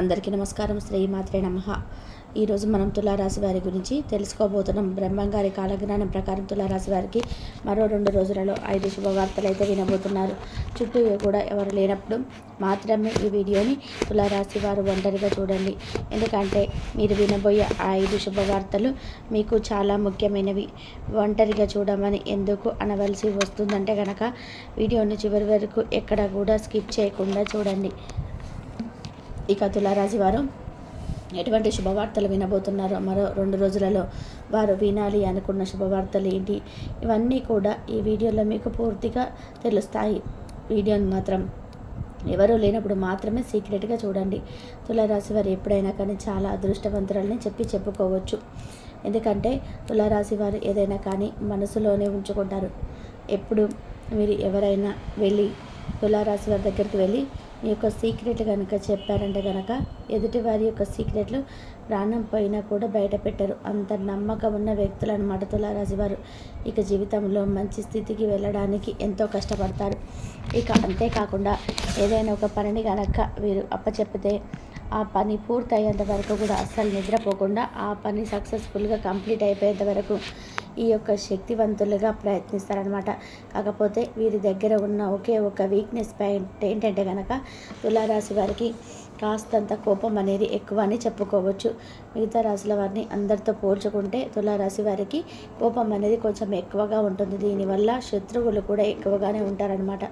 అందరికీ నమస్కారం. శ్రీ మాత్రే నమ ఈరోజు మనం తులారాశి వారి గురించి తెలుసుకోబోతున్నాం. బ్రహ్మంగారి కాలజ్ఞానం ప్రకారం తులారాశి వారికి మరో రెండు రోజులలో ఐదు శుభవార్తలు అయితే వినబోతున్నారు. చుట్టూ కూడా ఎవరు లేనప్పుడు మాత్రమే ఈ వీడియోని తులారాశి వారు ఒంటరిగా చూడండి. ఎందుకంటే మీరు వినబోయే ఆ ఐదు శుభవార్తలు మీకు చాలా ముఖ్యమైనవి. ఒంటరిగా చూడమని ఎందుకు అనవలసి వస్తుందంటే కనుక వీడియోని చివరి వరకు ఎక్కడ కూడా స్కిప్ చేయకుండా చూడండి. ఇక తులారాశి వారు ఎటువంటి శుభవార్తలు వినబోతున్నారో మరో రెండు రోజులలో వారు వినాలి అనుకున్న శుభవార్తలు ఏంటి? ఇవన్నీ కూడా ఈ వీడియోలో మీకు పూర్తిగా తెలుస్తాయి. వీడియోని మాత్రం ఎవరూ లేనప్పుడు మాత్రమే సీక్రెట్గా చూడండి. తులారాశి వారు ఎప్పుడైనా కానీ చాలా అదృష్టవంతురాలని చెప్పి చెప్పుకోవచ్చు. ఎందుకంటే తులారాశి వారు ఏదైనా కానీ మనసులోనే ఉంచుకుంటారు. ఎప్పుడు మీరు ఎవరైనా వెళ్ళి తులారాశి వారి దగ్గరికి వెళ్ళి మీ యొక్క సీక్రెట్ కనుక చెప్పారంటే కనుక ఎదుటి వారి యొక్క సీక్రెట్లు ప్రాణం పోయినా కూడా బయట పెట్టరు. అంత నమ్మకం ఉన్న వ్యక్తులు అనమాట తులారాశి వారు. ఇక జీవితంలో మంచి స్థితికి వెళ్ళడానికి ఎంతో కష్టపడతారు. ఇక అంతేకాకుండా ఏదైనా ఒక పనిని కనుక వీరు అప్పచెప్పితే ఆ పని పూర్తయ్యేంత వరకు కూడా అస్సలు నిద్రపోకుండా ఆ పని సక్సెస్ఫుల్గా కంప్లీట్ అయిపోయేంత వరకు ఈ యొక్క శక్తివంతులుగా ప్రయత్నిస్తారనమాట కాకపోతే వీరి దగ్గర ఉన్న ఒకే ఒక వీక్నెస్ పాయింట్ ఏంటంటే కనుక తులారాశి వారికి కాస్తంత కోపం అనేది ఎక్కువ అని చెప్పుకోవచ్చు. మిగతా రాశుల వారిని అందరితో పోల్చుకుంటే తులారాశి వారికి కోపం అనేది కొంచెం ఎక్కువగా ఉంటుంది. దీనివల్ల శత్రువులు కూడా ఎక్కువగానే ఉంటారనమాట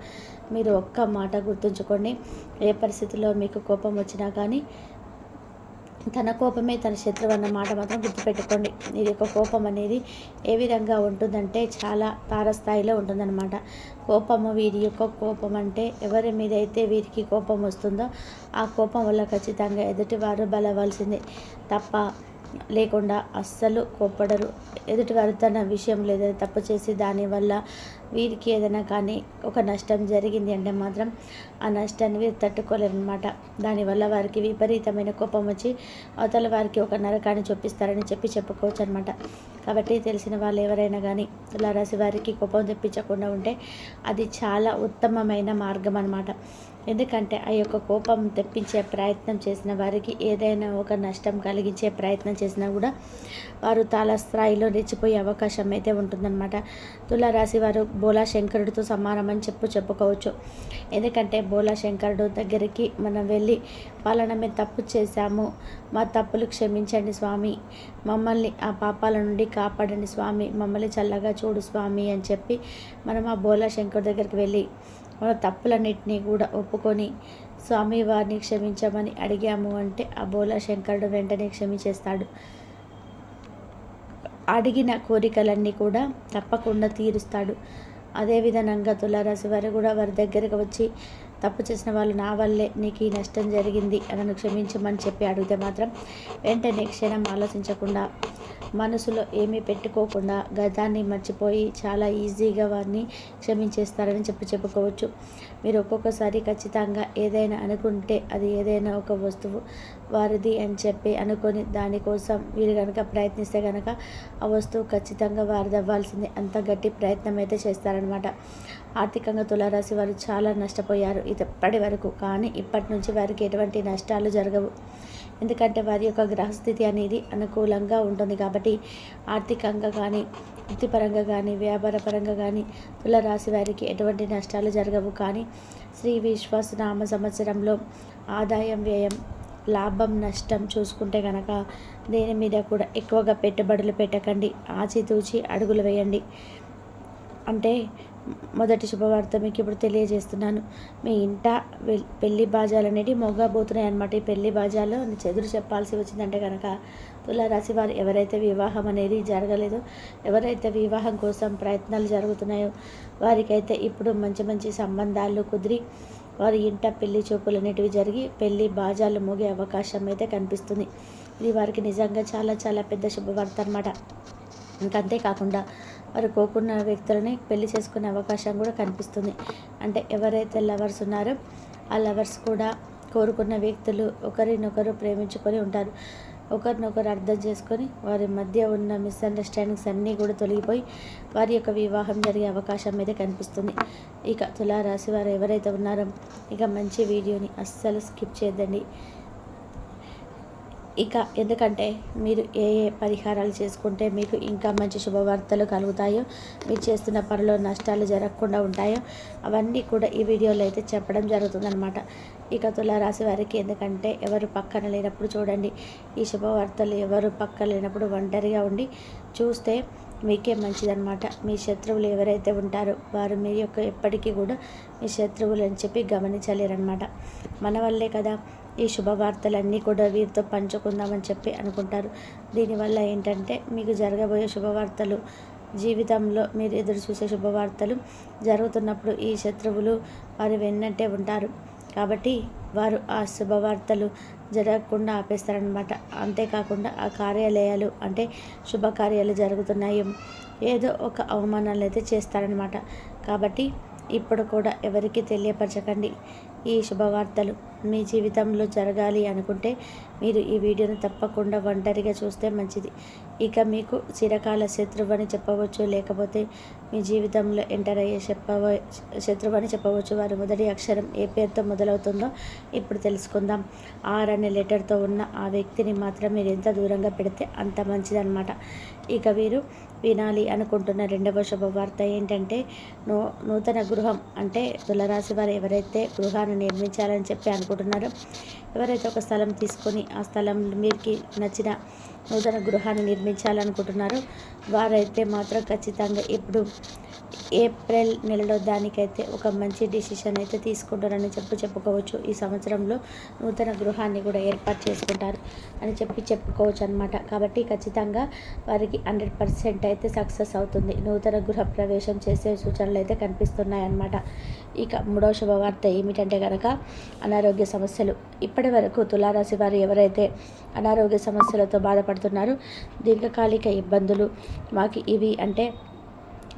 మీరు ఒక్క మాట గుర్తుంచుకోండి. ఏ పరిస్థితిలో మీకు కోపం వచ్చినా కానీ తన కోపమే తన శత్రువు అన్న మాట మాత్రం గుర్తుపెట్టుకోండి. ఇది యొక్క కోపం అనేది ఏ విధంగా ఉంటుందంటే చాలా తారస్థాయిలో ఉంటుందన్నమాట. కోపము వీరి యొక్క కోపం అంటే ఎవరి మీద అయితే వీరికి కోపం వస్తుందో ఆ కోపం వల్ల ఖచ్చితంగా ఎదుటివారు బలవలసిందే తప్ప లేకుండా అస్సలు కోప్పడరు. ఎదుటివారు తన విషయం లేదా తప్పు చేసి దానివల్ల వీరికి ఏదైనా కానీ ఒక నష్టం జరిగింది అంటే మాత్రం ఆ నష్టాన్ని వీరు తట్టుకోలేరనమాట దానివల్ల వారికి విపరీతమైన కోపం వచ్చి అవతల వారికి ఒక నరకాన్ని చూపిస్తారని చెప్పి చెప్పుకోవచ్చు అనమాట కాబట్టి తెలిసిన వాళ్ళు ఎవరైనా కానీ తులారాశి వారికి కోపం తెప్పించకుండా ఉంటే అది చాలా ఉత్తమమైన మార్గం అనమాట ఎందుకంటే ఆ యొక్క కోపం తెప్పించే ప్రయత్నం చేసిన వారికి ఏదైనా ఒక నష్టం కలిగించే ప్రయత్నం చేసినా కూడా వారు తాళ స్థాయిలో రెచ్చిపోయే అవకాశం అయితే ఉంటుందన్నమాట. తులారాశి వారు బోలా శంకరుడితో సమానమని చెప్పు చెప్పుకోవచ్చు. ఎందుకంటే బోలా శంకరుడు దగ్గరికి మనం వెళ్ళి పాలన మేము తప్పు చేశాము మా తప్పులు క్షమించండి స్వామి మమ్మల్ని ఆ పాపాల నుండి కాపాడండి స్వామి మమ్మల్ని చల్లగా చూడు స్వామి అని చెప్పి మనం ఆ బోలా శంకరుడి దగ్గరికి వెళ్ళి మన తప్పులన్నింటినీ కూడా ఒప్పుకొని స్వామివారిని క్షమించమని అడిగాము అంటే అబోలా శంకరుడు వెంటనే క్షమించేస్తాడు. అడిగిన కోరికలన్నీ కూడా తప్పకుండా తీరుస్తాడు. అదేవిధంగా తులారాశి వారు కూడా వారి దగ్గరకు వచ్చి తప్పు చేసిన వాళ్ళు నా వల్లే నీకు ఈ నష్టం జరిగింది నన్ను క్షమించమని చెప్పి అడిగితే మాత్రం వెంటనే క్షణం ఆలోచించకుండా మనసులో ఏమీ పెట్టుకోకుండా గతాన్ని మర్చిపోయి చాలా ఈజీగా వారిని క్షమించేస్తారని చెప్పి చెప్పుకోవచ్చు. మీరు ఒక్కొక్కసారి ఖచ్చితంగా ఏదైనా అనుకుంటే అది ఏదైనా ఒక వస్తువు వారిది అని చెప్పి అనుకొని దానికోసం మీరు కనుక ప్రయత్నిస్తే కనుక ఆ వస్తువు ఖచ్చితంగా వారిది అవ్వాల్సిందే. అంత గట్టి ప్రయత్నం అయితే చేస్తారనమాట ఆర్థికంగా తులారాశి వారు చాలా నష్టపోయారు ఇప్పటి వరకు కానీ ఇప్పటి నుంచి వారికి ఎటువంటి నష్టాలు జరగవు. ఎందుకంటే వారి యొక్క గ్రహస్థితి అనేది అనుకూలంగా ఉంటుంది కాబట్టి ఆర్థికంగా కానీ వృత్తిపరంగా కానీ వ్యాపారపరంగా కానీ తులరాశి వారికి ఎటువంటి నష్టాలు జరగవు. కానీ శ్రీ విశ్వాస నామ సంవత్సరంలో ఆదాయం వ్యయం లాభం నష్టం చూసుకుంటే కనుక దేని మీద కూడా ఎక్కువగా పెట్టుబడులు పెట్టకండి. ఆచితూచి అడుగులు వేయండి. అంటే మొదటి శుభవార్త మీకు ఇప్పుడు తెలియజేస్తున్నాను. మీ ఇంట పెళ్ళి బాజాలు అనేవి మోగబోతున్నాయి అనమాట ఈ పెళ్ళి బాజాలు చెదురు చెప్పాల్సి వచ్చిందంటే కనుక తులారాశి వారు ఎవరైతే వివాహం అనేది జరగలేదో ఎవరైతే వివాహం కోసం ప్రయత్నాలు జరుగుతున్నాయో వారికైతే ఇప్పుడు మంచి మంచి సంబంధాలు కుదిరి వారి ఇంట పెళ్ళి చూపులు అనేటివి జరిగి పెళ్ళి బాజాలు మోగే అవకాశం అయితే కనిపిస్తుంది. ఇది వారికి నిజంగా చాలా చాలా పెద్ద శుభవార్త అనమాట ఇంకా అంతేకాకుండా వారు కోరుకున్న వ్యక్తులని పెళ్ళి చేసుకునే అవకాశం కూడా కనిపిస్తుంది. అంటే ఎవరైతే లవర్స్ ఉన్నారో ఆ లవర్స్ కూడా కోరుకున్న వ్యక్తులు ఒకరినొకరు ప్రేమించుకొని ఉంటారు. ఒకరినొకరు అర్థం చేసుకొని వారి మధ్య ఉన్న మిస్అండర్స్టాండింగ్స్ అన్నీ కూడా తొలగిపోయి వారి యొక్క వివాహం జరిగే అవకాశం అయితే కనిపిస్తుంది. ఇక తులారాశి వారు ఎవరైతే ఉన్నారో ఇక మంచి వీడియోని అస్సలు స్కిప్ చేద్దండి ఇక ఎందుకంటే మీరు ఏ ఏ పరిహారాలు చేసుకుంటే మీకు ఇంకా మంచి శుభవార్తలు కలుగుతాయో మీరు చేస్తున్న పనిలో నష్టాలు జరగకుండా ఉంటాయో అవన్నీ కూడా ఈ వీడియోలో అయితే చెప్పడం జరుగుతుందనమాట ఇక తులారాశి వారికి ఎందుకంటే ఎవరు పక్కన లేనప్పుడు చూడండి ఈ శుభవార్తలు ఎవరు పక్కన లేనప్పుడు ఒంటరిగా ఉండి చూస్తే మీకే మంచిదన్నమాట. మీ శత్రువులు ఎవరైతే ఉంటారో వారు మీ యొక్క ఎప్పటికీ కూడా మీ శత్రువులు అని చెప్పి గమనించలేరనమాట మన వల్లే కదా ఈ శుభవార్తలన్నీ కూడా వీరితో పంచుకుందామని చెప్పి అనుకుంటారు. దీనివల్ల ఏంటంటే మీకు జరగబోయే శుభవార్తలు జీవితంలో మీరు ఎదురు చూసే శుభవార్తలు జరుగుతున్నప్పుడు ఈ శత్రువులు వారు వెన్నట్టే ఉంటారు. కాబట్టి వారు ఆ శుభవార్తలు జరగకుండా ఆపేస్తారనమాట అంతేకాకుండా ఆ కార్యాలయాలు అంటే శుభకార్యాలు జరుగుతున్నాయి. ఏదో ఒక అవమానాలు అయితే చేస్తారనమాట కాబట్టి ఇప్పుడు కూడా ఎవరికి తెలియపరచకండి ఈ శుభవార్తలు. మీ జీవితంలో జరగాలి అనుకుంటే మీరు ఈ వీడియోను తప్పకుండా ఒంటరిగా చూస్తే మంచిది. ఇక మీకు చిరకాల శత్రువు అని చెప్పవచ్చు లేకపోతే మీ జీవితంలో ఎంటర్ అయ్యే చెప్పవ శత్రువు అని చెప్పవచ్చు. వారి మొదటి అక్షరం ఏ పేరుతో మొదలవుతుందో ఇప్పుడు తెలుసుకుందాం. ఆర్ అనే లెటర్తో ఉన్న ఆ వ్యక్తిని మాత్రం మీరు ఎంత దూరంగా పెడితే అంత మంచిదన్నమాట. ఇక వీరు వినాలి అనుకుంటున్న రెండవ శుభవార్త ఏంటంటే నూ నూతన గృహం అంటే తులరాశి వారు ఎవరైతే గృహాన్ని నిర్మించాలని చెప్పి అనుకుంటున్నారో ఎవరైతే ఒక స్థలం తీసుకొని ఆ స్థలం మీకు నచ్చిన నూతన గృహాన్ని నిర్మించాలనుకుంటున్నారో వారైతే మాత్రం ఖచ్చితంగా ఇప్పుడు ఏప్రిల్ నెలలో దానికైతే ఒక మంచి డిసిషన్ అయితే తీసుకుంటారని చెప్పి చెప్పుకోవచ్చు. ఈ సంవత్సరంలో నూతన గృహాన్ని కూడా ఏర్పాటు చేసుకుంటారు అని చెప్పి చెప్పుకోవచ్చు అనమాట కాబట్టి ఖచ్చితంగా వారికి హండ్రెడ్ పర్సెంట్ అయితే సక్సెస్ అవుతుంది. నూతన గృహ ప్రవేశం చేసే సూచనలు అయితే కనిపిస్తున్నాయి అన్నమాట ఇక మూడవ శుభవార్త ఏమిటంటే కనుక అనారోగ్య సమస్యలు. ఇప్పటి వరకు తులారాశి వారు ఎవరైతే అనారోగ్య సమస్యలతో బాధపడుతున్నారో దీర్ఘకాలిక ఇబ్బందులు మాకు ఇవి అంటే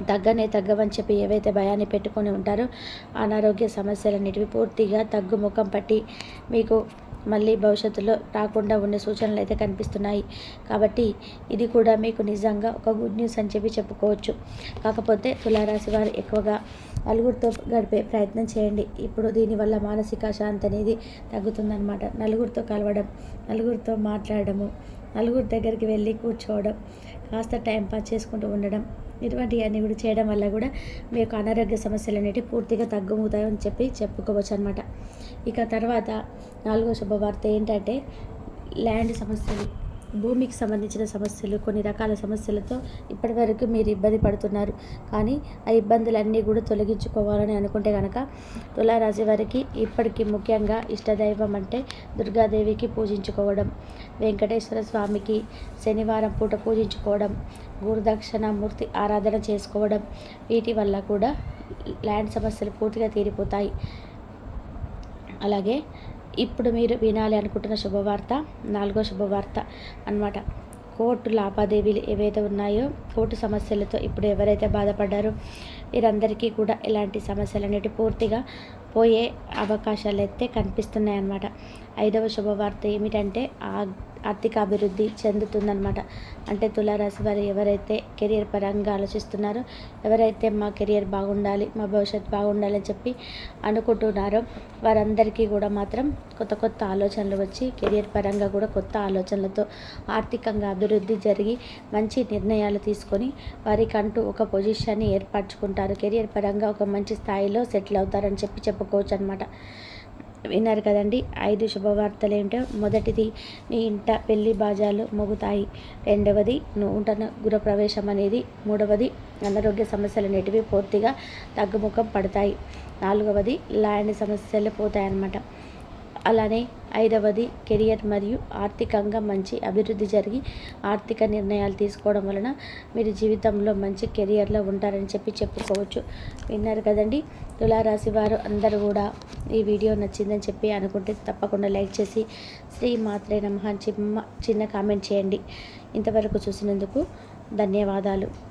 తగ్గనే తగ్గవని చెప్పి ఏవైతే భయాన్ని పెట్టుకొని ఉంటారో అనారోగ్య సమస్యలన్నిటివి పూర్తిగా తగ్గుముఖం పట్టి మీకు మళ్ళీ భవిష్యత్తులో రాకుండా ఉండే సూచనలు అయితే కనిపిస్తున్నాయి. కాబట్టి ఇది కూడా మీకు నిజంగా ఒక గుడ్ న్యూస్ అని చెప్పి చెప్పుకోవచ్చు. కాకపోతే తులారాశి వారు ఎక్కువగా నలుగురితో గడిపే ప్రయత్నం చేయండి. ఇప్పుడు దీనివల్ల మానసిక శాంతి అనేది తగ్గుతుందన్నమాట. నలుగురితో కలవడం నలుగురితో మాట్లాడడము నలుగురి దగ్గరికి వెళ్ళి కూర్చోవడం కాస్త టైం పాస్ చేసుకుంటూ ఉండడం ఇటువంటివన్నీ కూడా చేయడం వల్ల కూడా మీ యొక్క అనారోగ్య సమస్యలు అనేవి పూర్తిగా తగ్గుముతాయని చెప్పి చెప్పుకోవచ్చు అనమాట ఇక తర్వాత నాలుగో శుభవార్త ఏంటంటే ల్యాండ్ సమస్యలు. భూమికి సంబంధించిన సమస్యలు కొన్ని రకాల సమస్యలతో ఇప్పటివరకు మీరు ఇబ్బంది పడుతున్నారు. కానీ ఆ ఇబ్బందులన్నీ కూడా తొలగించుకోవాలని అనుకుంటే కనుక తులారాశి వారికి ఇప్పటికీ ముఖ్యంగా ఇష్టదైవం అంటే దుర్గాదేవికి పూజించుకోవడం వెంకటేశ్వర స్వామికి శనివారం పూట పూజించుకోవడం గురుదక్షిణ మూర్తి ఆరాధన చేసుకోవడం వీటి వల్ల కూడా ల్యాండ్ సమస్యలు పూర్తిగా తీరిపోతాయి. అలాగే ఇప్పుడు మీరు వినాలి అనుకుంటున్న శుభవార్త నాలుగో శుభవార్త అనమాట కోర్టు లావాదేవీలు ఏవైతే ఉన్నాయో కోర్టు సమస్యలతో ఇప్పుడు ఎవరైతే బాధపడ్డారో వీరందరికీ కూడా ఇలాంటి సమస్యలు అనేవి పూర్తిగా పోయే అవకాశాలు అయితే కనిపిస్తున్నాయి అన్నమాట ఐదవ శుభవార్త ఏమిటంటే ఆ ఆర్థిక అభివృద్ధి చెందుతుందనమాట అంటే తులారాశి వారు ఎవరైతే కెరియర్ పరంగా ఆలోచిస్తున్నారో ఎవరైతే మా కెరియర్ బాగుండాలి మా భవిష్యత్తు బాగుండాలి అని చెప్పి అనుకుంటున్నారో వారందరికీ కూడా మాత్రం కొత్త కొత్త ఆలోచనలు వచ్చి కెరియర్ పరంగా కూడా కొత్త ఆలోచనలతో ఆర్థికంగా అభివృద్ధి జరిగి మంచి నిర్ణయాలు తీసుకొని వారికంటూ ఒక పొజిషన్ని ఏర్పరచుకుంటారు. కెరియర్ పరంగా ఒక మంచి స్థాయిలో సెటిల్ అవుతారని చెప్పి చెప్పుకోవచ్చు అనమాట విన్నారు కదండి. ఐదు శుభవార్తలు ఏంటో మొదటిది నీ ఇంట పెళ్ళి బాజాలు మోగుతాయి. రెండవది నూటన గృహప్రవేశం అనేది మూడవది అనారోగ్య సమస్యలు అనేటివి పూర్తిగా తగ్గుముఖం పడతాయి. నాలుగవది ల్యాండ్ సమస్యలు పోతాయన్నమాట. అలానే ఐదవది కెరియర్ మరియు ఆర్థికంగా మంచి అభివృద్ధి జరిగి ఆర్థిక నిర్ణయాలు తీసుకోవడం వలన మీరు జీవితంలో మంచి కెరియర్లో ఉంటారని చెప్పి చెప్పుకోవచ్చు. విన్నారు కదండి? తులారాశి వారు అందరూ కూడా ఈ వీడియో నచ్చిందని చెప్పి అనుకుంటే తప్పకుండా లైక్ చేసి శ్రీ మాత్రే నమ చిన్న కామెంట్ చేయండి. ఇంతవరకు చూసినందుకు ధన్యవాదాలు.